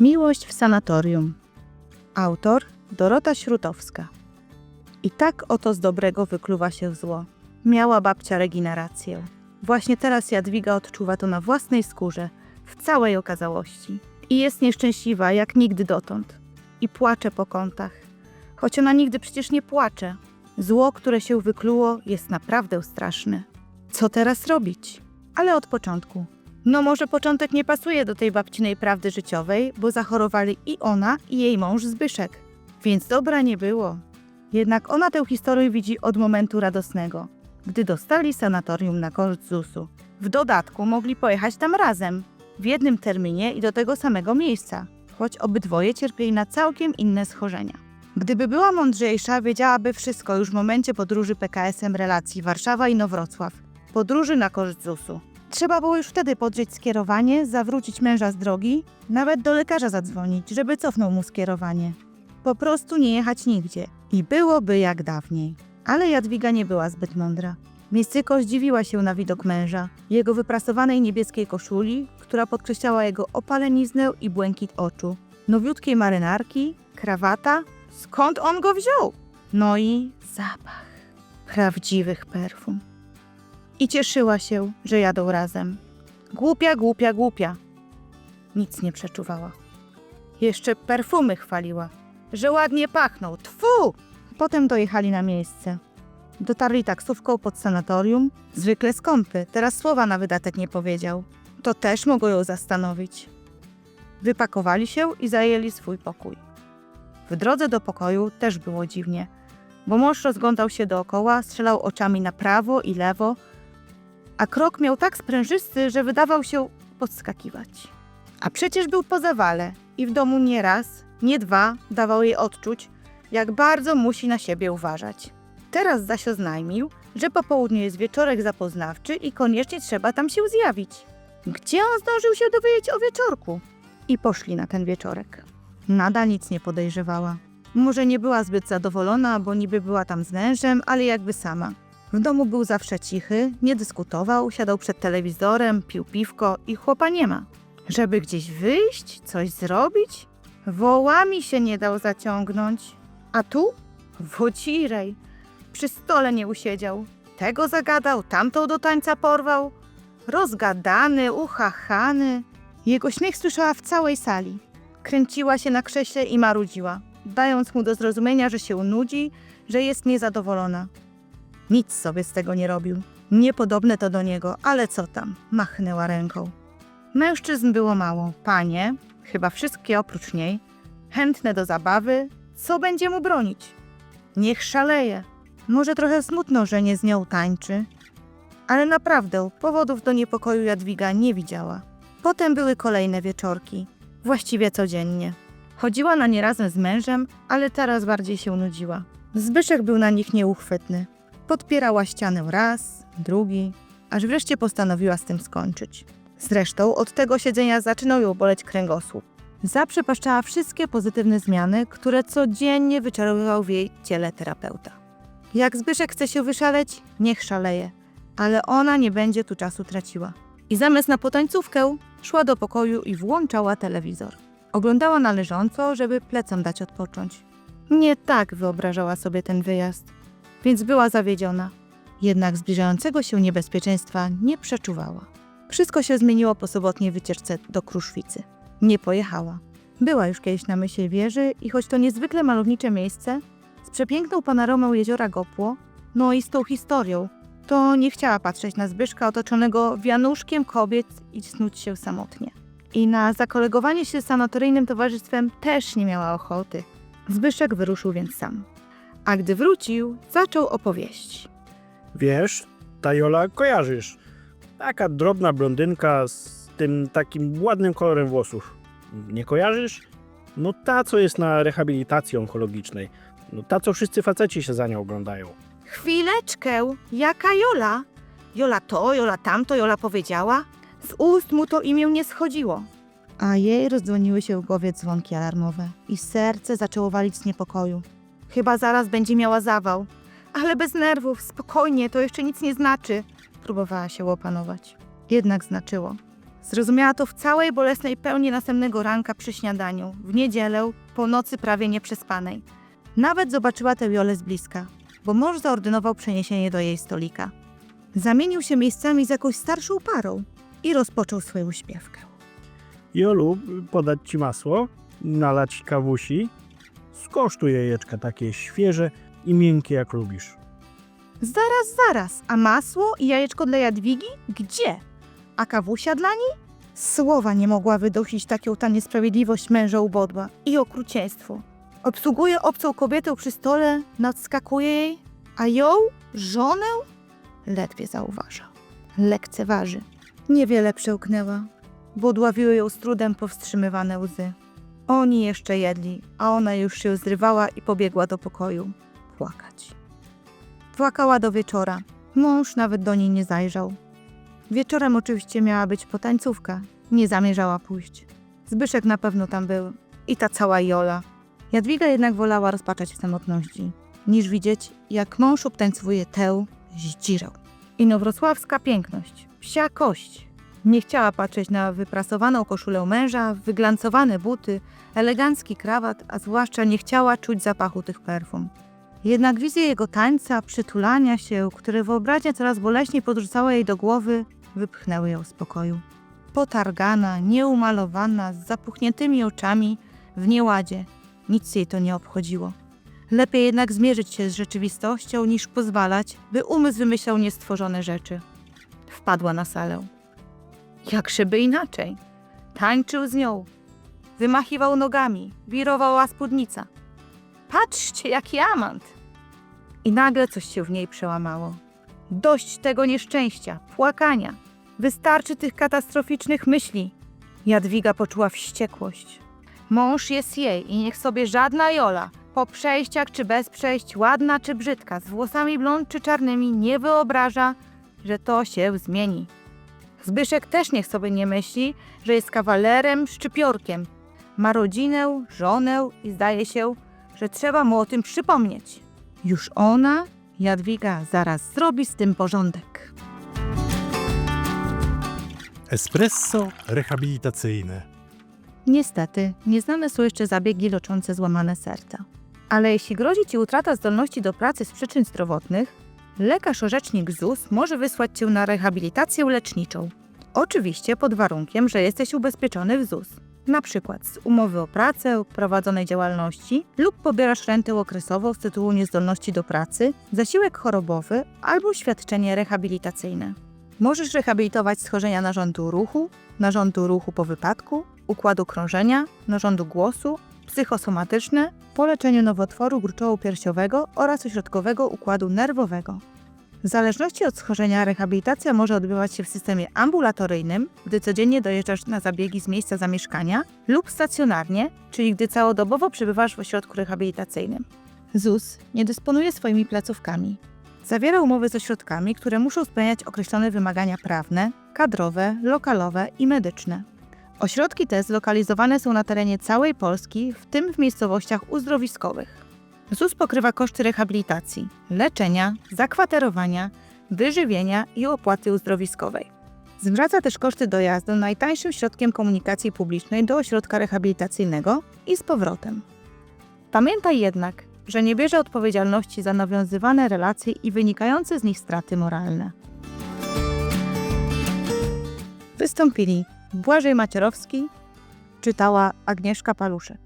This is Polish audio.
Miłość w sanatorium. Autor Dorota Śrutowska. I tak oto z dobrego wykluwa się zło. Miała babcia Regina rację. Właśnie teraz Jadwiga odczuwa to na własnej skórze, w całej okazałości. I jest nieszczęśliwa jak nigdy dotąd. I płacze po kątach. Choć ona nigdy przecież nie płacze. Zło, które się wykluło, jest naprawdę straszne. Co teraz robić? Ale od początku. No może początek nie pasuje do tej babcinej prawdy życiowej, bo zachorowali i ona, i jej mąż Zbyszek. Więc dobra nie było. Jednak ona tę historię widzi od momentu radosnego, gdy dostali sanatorium na koszt ZUS-u. W dodatku mogli pojechać tam razem, w jednym terminie i do tego samego miejsca, choć obydwoje cierpieli na całkiem inne schorzenia. Gdyby była mądrzejsza, wiedziałaby wszystko już w momencie podróży PKS-em relacji Warszawa i Nowrocław, podróży na koszt ZUS-u. Trzeba było już wtedy podrzeć skierowanie, zawrócić męża z drogi, nawet do lekarza zadzwonić, żeby cofnął mu skierowanie. Po prostu nie jechać nigdzie i byłoby jak dawniej. Ale Jadwiga nie była zbyt mądra. Miestyko zdziwiła się na widok męża, jego wyprasowanej niebieskiej koszuli, która podkreślała jego opaleniznę i błękit oczu, nowiutkiej marynarki, krawata. Skąd on go wziął? No i zapach prawdziwych perfum. I cieszyła się, że jadą razem. Głupia, głupia, głupia. Nic nie przeczuwała. Jeszcze perfumy chwaliła, że ładnie pachną. Tfu! Potem dojechali na miejsce. Dotarli taksówką pod sanatorium, zwykle skąpy, teraz słowa na wydatek nie powiedział. To też mogło ją zastanowić. Wypakowali się i zajęli swój pokój. W drodze do pokoju też było dziwnie, bo mąż rozglądał się dookoła, strzelał oczami na prawo i lewo, a krok miał tak sprężysty, że wydawał się podskakiwać. A przecież był po zawale i w domu nie raz, nie dwa dawał jej odczuć, jak bardzo musi na siebie uważać. Teraz zaś oznajmił, że po południu jest wieczorek zapoznawczy i koniecznie trzeba tam się zjawić. Gdzie on zdążył się dowiedzieć o wieczorku? I poszli na ten wieczorek. Nadal nic nie podejrzewała. Może nie była zbyt zadowolona, bo niby była tam z mężem, ale jakby sama. W domu był zawsze cichy, nie dyskutował, siadał przed telewizorem, pił piwko i chłopa nie ma. Żeby gdzieś wyjść, coś zrobić? Wołami się nie dał zaciągnąć. A tu? Wocirej. Przy stole nie usiedział. Tego zagadał, tamtą do tańca porwał. Rozgadany, uchachany. Jego śmiech słyszała w całej sali. Kręciła się na krześle i marudziła, dając mu do zrozumienia, że się nudzi, że jest niezadowolona. Nic sobie z tego nie robił. Niepodobne to do niego, ale co tam, machnęła ręką. Mężczyzn było mało. Panie, chyba wszystkie oprócz niej, chętne do zabawy, co będzie mu bronić? Niech szaleje. Może trochę smutno, że nie z nią tańczy, ale naprawdę powodów do niepokoju Jadwiga nie widziała. Potem były kolejne wieczorki, właściwie codziennie. Chodziła na nie razem z mężem, ale teraz bardziej się nudziła. Zbyszek był na nich nieuchwytny. Podpierała ścianę raz, drugi, aż wreszcie postanowiła z tym skończyć. Zresztą od tego siedzenia zaczynał ją boleć kręgosłup. Zaprzepaszczała wszystkie pozytywne zmiany, które codziennie wyczarowywał w jej ciele terapeuta. Jak Zbyszek chce się wyszaleć, niech szaleje, ale ona nie będzie tu czasu traciła. I zamiast na potańcówkę, szła do pokoju i włączała telewizor. Oglądała na leżąco, żeby plecom dać odpocząć. Nie tak wyobrażała sobie ten wyjazd, więc była zawiedziona. Jednak zbliżającego się niebezpieczeństwa nie przeczuwała. Wszystko się zmieniło po sobotniej wycieczce do Kruszwicy. Nie pojechała. Była już kiedyś na Mysiej Wieży i choć to niezwykle malownicze miejsce, z przepiękną panoramą jeziora Gopło, no i z tą historią, to nie chciała patrzeć na Zbyszka otoczonego wianuszkiem kobiet i snuć się samotnie. I na zakolegowanie się z sanatoryjnym towarzystwem też nie miała ochoty. Zbyszek wyruszył więc sam. A gdy wrócił, zaczął opowieść. Wiesz, ta Jola kojarzysz. Taka drobna blondynka z tym takim ładnym kolorem włosów. Nie kojarzysz? No ta, co jest na rehabilitacji onkologicznej. No ta, co wszyscy faceci się za nią oglądają. Chwileczkę, jaka Jola? Jola to, Jola tamto, Jola powiedziała. Z ust mu to imię nie schodziło. A jej rozdzwoniły się w głowie dzwonki alarmowe i serce zaczęło walić z niepokoju. Chyba zaraz będzie miała zawał. Ale bez nerwów, spokojnie, to jeszcze nic nie znaczy. Próbowała się opanować. Jednak znaczyło. Zrozumiała to w całej bolesnej pełni następnego ranka przy śniadaniu, w niedzielę, po nocy prawie nieprzespanej. Nawet zobaczyła tę Jolę z bliska, bo mąż zaordynował przeniesienie do jej stolika. Zamienił się miejscami z jakąś starszą parą i rozpoczął swoją śpiewkę. Jolu, podać ci masło, nalać kawusi. Skosztuj jajeczka takie świeże i miękkie jak lubisz. Zaraz, zaraz, a masło i jajeczko dla Jadwigi? Gdzie? A kawusia dla niej? Słowa nie mogła wydusić taką ta niesprawiedliwość męża ubodła i okrucieństwo. Obsługuje obcą kobietę przy stole, nadskakuje jej, a ją, żonę, ledwie zauważa. Lekceważy. Niewiele przełknęła, bo dławiły ją z trudem powstrzymywane łzy. Oni jeszcze jedli, a ona już się zrywała i pobiegła do pokoju płakać. Płakała do wieczora. Mąż nawet do niej nie zajrzał. Wieczorem oczywiście miała być potańcówka. Nie zamierzała pójść. Zbyszek na pewno tam był. I ta cała Jola. Jadwiga jednak wolała rozpaczać w samotności, niż widzieć, jak mąż obtańcowuje tę zdzirę. Inowrocławska piękność, psia kość. Nie chciała patrzeć na wyprasowaną koszulę męża, wyglancowane buty, elegancki krawat, a zwłaszcza nie chciała czuć zapachu tych perfum. Jednak wizje jego tańca, przytulania się, które wyobraźnia coraz boleśniej podrzucała jej do głowy, wypchnęły ją z pokoju. Potargana, nieumalowana, z zapuchniętymi oczami, w nieładzie. Nic jej to nie obchodziło. Lepiej jednak zmierzyć się z rzeczywistością, niż pozwalać, by umysł wymyślał niestworzone rzeczy. Wpadła na salę. Jakżeby inaczej. Tańczył z nią. Wymachiwał nogami, wirowała spódnica. Patrzcie, jaki amant! I nagle coś się w niej przełamało. Dość tego nieszczęścia, płakania. Wystarczy tych katastroficznych myśli. Jadwiga poczuła wściekłość. Mąż jest jej i niech sobie żadna Jola, po przejściach czy bez przejść, ładna czy brzydka, z włosami blond czy czarnymi, nie wyobraża, że to się zmieni. Zbyszek też niech sobie nie myśli, że jest kawalerem, szczypiorkiem. Ma rodzinę, żonę i zdaje się, że trzeba mu o tym przypomnieć. Już ona, Jadwiga, zaraz zrobi z tym porządek. Espresso rehabilitacyjne. Niestety, nieznane są jeszcze zabiegi leczące złamane serca. Ale jeśli grozi Ci utrata zdolności do pracy z przyczyn zdrowotnych, lekarz-orzecznik ZUS może wysłać Cię na rehabilitację leczniczą. Oczywiście pod warunkiem, że jesteś ubezpieczony w ZUS. Na przykład z umowy o pracę, prowadzonej działalności lub pobierasz rentę okresową z tytułu niezdolności do pracy, zasiłek chorobowy albo świadczenie rehabilitacyjne. Możesz rehabilitować schorzenia narządu ruchu, narządu ruchu po wypadku, układu krążenia, narządu głosu, psychosomatyczne, po leczeniu nowotworu gruczołu-piersiowego oraz ośrodkowego układu nerwowego. W zależności od schorzenia rehabilitacja może odbywać się w systemie ambulatoryjnym, gdy codziennie dojeżdżasz na zabiegi z miejsca zamieszkania, lub stacjonarnie, czyli gdy całodobowo przebywasz w ośrodku rehabilitacyjnym. ZUS nie dysponuje swoimi placówkami. Zawiera umowy z ośrodkami, które muszą spełniać określone wymagania prawne, kadrowe, lokalowe i medyczne. Ośrodki te zlokalizowane są na terenie całej Polski, w tym w miejscowościach uzdrowiskowych. ZUS pokrywa koszty rehabilitacji, leczenia, zakwaterowania, wyżywienia i opłaty uzdrowiskowej. Zwraca też koszty dojazdu najtańszym środkiem komunikacji publicznej do ośrodka rehabilitacyjnego i z powrotem. Pamiętaj jednak, że nie bierze odpowiedzialności za nawiązywane relacje i wynikające z nich straty moralne. Wystąpili Błażej Macierowski, czytała Agnieszka Paluszek.